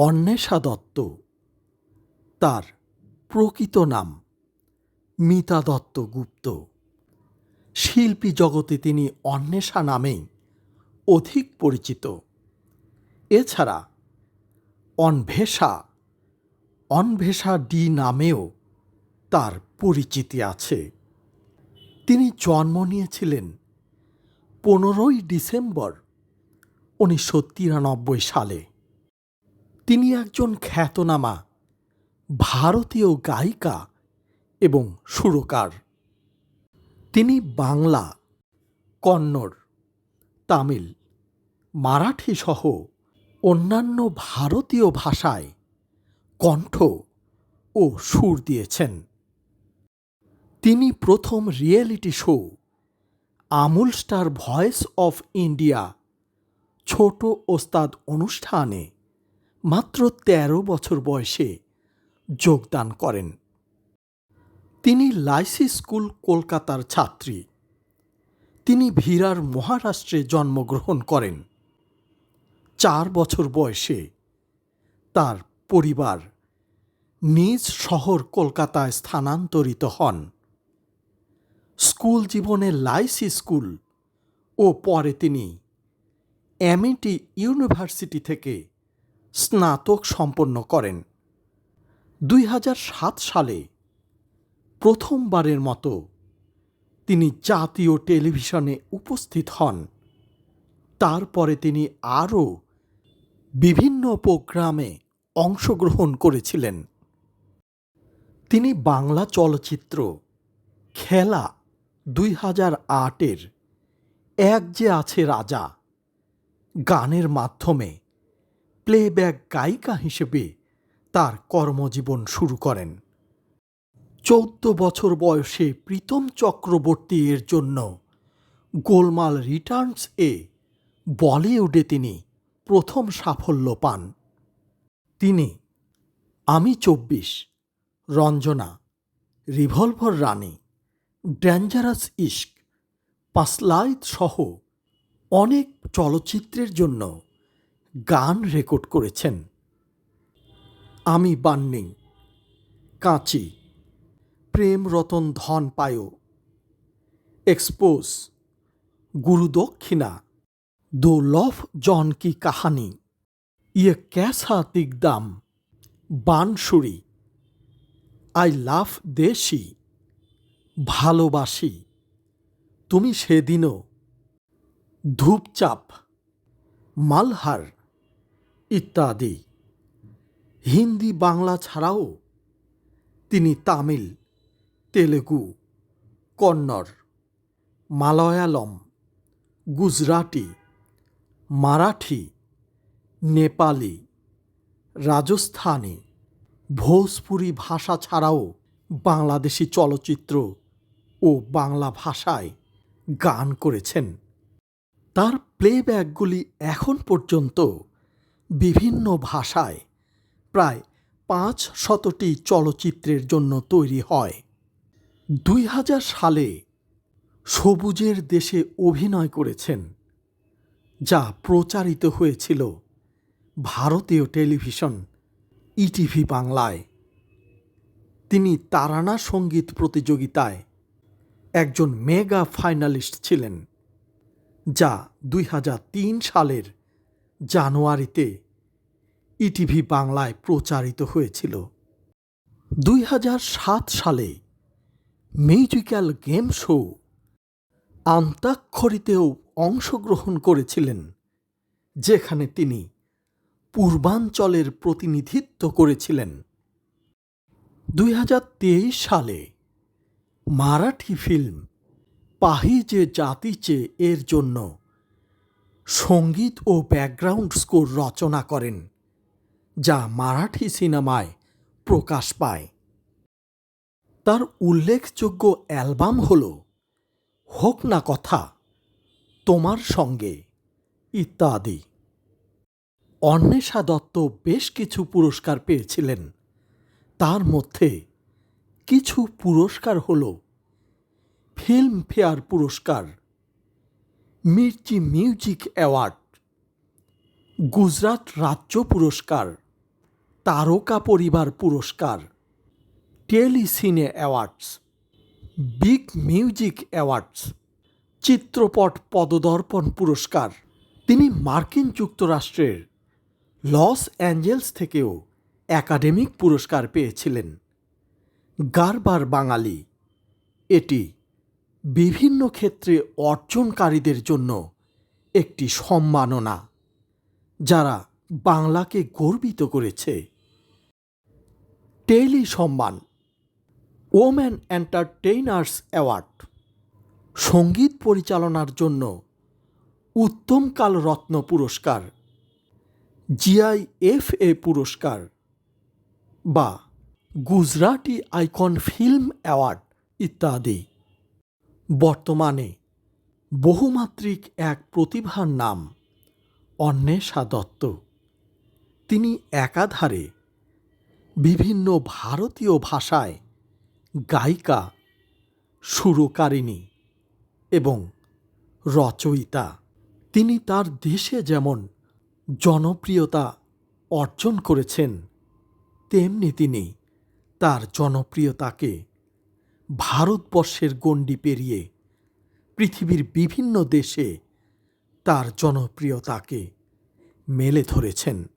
অন্বেষা দত্ত তার প্রকৃত নাম মিতা দত্ত গুপ্ত। শিল্পী জগতে তিনি অন্বেষা নামেই অধিক পরিচিত। এছাড়া অনভেষা অনভেষা ডি নামেও তার পরিচিতি আছে। তিনি জন্ম নিয়েছিলেন পনেরোই ডিসেম্বর, উনিশশো তিরানব্বই সালে। তিনি একজন খ্যাতনামা, ভারতীয় গায়িকা এবং সুরকার। তিনি বাংলা, কন্নড়, তামিল, মারাঠি সহ অন্যান্য ভারতীয় ভাষায় কণ্ঠ ও সুর দিয়েছেন। তিনি প্রথম reality show, Amul Star Voice of India Chhote Ustaad অনুষ্ঠানে মাত্র ১৩ বছর বয়সে যোগদান করেন। তিনি লাইসি স্কুল কলকাতার ছাত্রী। তিনি ভিরার মহারাষ্ট্রে জন্মগ্রহণ করেন। চার বছর বয়সে তার পরিবার নিজ শহর কলকাতায় স্থানান্তরিত হন। স্কুল জীবনে লাইসি স্কুল ও পরে তিনি এমএটি ইউনিভার্সিটি থেকে স্নাতক সম্পন্ন করেন। দুই হাজার সাত সালে প্রথমবারের মতো তিনি জাতীয় টেলিভিশনে উপস্থিত হন। তারপরে তিনি আরও বিভিন্ন প্রোগ্রামে অংশগ্রহণ করেছিলেন। তিনি বাংলা চলচ্চিত্র খেলা দুই হাজার আটের এক যে আছে রাজা গানের মাধ্যমে প্লেব্যাক গায়িকা হিসেবে তার কর্মজীবন শুরু করেন। চৌদ্দ বছর বয়সে প্রীতম চক্রবর্তী এর জন্য গোলমাল রিটার্নস এ বলিউডে তিনি প্রথম সাফল্য পান। তিনি আমি চব্বিশ, রঞ্জনা, রিভলভার রানী, ডেঞ্জারাস ইস্ক পাসলাইত সহ অনেক চলচ্চিত্রের জন্য গান রেকর্ড করেছেন। আমি বান্নিং, কাঁচি, প্রেম রতন ধন পায়ো, এক্সপোজ গুরুদক্ষিণা দো লভ জন কি কাহানি ইয়ে ক্যাসা দিগদাম, বানসুরি, আই লাভ দেশি, ভালোবাসি, তুমি সেদিনও ধূপচাপ, মালহার ইত্যাদি। হিন্দি, বাংলা ছাড়াও তিনি তামিল, তেলেগু, কন্নড়, মালয়ালম, গুজরাটি, মারাঠি, নেপালি, রাজস্থানী, ভোজপুরি ভাষা ছাড়াও বাংলাদেশি চলচ্চিত্র ও বাংলা ভাষায় গান করেছেন। তার প্লেব্যাকগুলি এখন পর্যন্ত বিভিন্ন ভাষায় প্রায় পাঁচ শতটি চলচ্চিত্রের জন্য তৈরি হয়। দুই হাজার সালে সবুজের দেশে অভিনয় করেছেন, যা প্রচারিত হয়েছিল ভারতীয় টেলিভিশন ইটিভি বাংলায়। তিনি তারানা সংগীত প্রতিযোগিতায় একজন মেগা ফাইনালিস্ট ছিলেন, যা দুই হাজার তিন সালের জানুয়ারিতে ইটিভি বাংলায় প্রচারিত হয়েছিল। দুই হাজার সাত সালে মিউজিক্যাল গেম শো আন্তাক্ষরিতেও অংশগ্রহণ করেছিলেন, যেখানে তিনি পূর্বাঞ্চলের প্রতিনিধিত্ব করেছিলেন। দুই হাজার তেইশ সালে মারাঠি ফিল্ম পাহিজে জাতিচে এর জন্য সংগীত ও ব্যাকগ্রাউন্ড স্কোর রচনা করেন, যা মারাঠি সিনেমায় প্রকাশ পায়। তার উল্লেখযোগ্য অ্যালবাম হল হোক না কথা, তোমার সঙ্গে ইত্যাদি। অন্বেষা দত্ত বেশ কিছু পুরস্কার পেয়েছিলেন। তার মধ্যে কিছু পুরস্কার হল ফিল্মফেয়ার পুরস্কার মির্চি মিউজিক অ্যাওয়ার্ড। গুজরাট রাজ্য পুরস্কার, তারকা পরিবার পুরস্কার, Telecine Awards, Big Music Awards, Chitrapat পদদর্পণ পুরস্কার। তিনি মার্কিন যুক্তরাষ্ট্রের লস অ্যাঞ্জেলস থেকেও একাডেমিক পুরস্কার পেয়েছিলেন। গারবার বাঙালি, এটি বিভিন্ন ক্ষেত্রে অর্জনকারীদের জন্য একটি সম্মাননা, যারা বাংলাকে গর্বিত করেছে। টেলি সম্মান, ওম্যান এন্টারটেইনার্স অ্যাওয়ার্ড, সংগীত পরিচালনার জন্য উত্তমকাল রত্ন পুরস্কার জিআই এফ এ পুরস্কার বা গুজরাটি আইকন ফিল্ম অ্যাওয়ার্ড ইত্যাদি। বর্তমানে বহুমাত্রিক এক প্রতিভার নাম অন্বেষা দত্ত। তিনি একাধারে বিভিন্ন ভারতীয় ভাষায় গায়িকা, সুরকারিণী এবং রচয়িতা। তিনি তার দেশে যেমন জনপ্রিয়তা অর্জন করেছেন, তেমনি তিনি তার জনপ্রিয়তাকে ভারতবর্ষের গণ্ডি পেরিয়ে পৃথিবীর বিভিন্ন দেশে তার জনপ্রিয়তাকে মেলে ধরেছেন।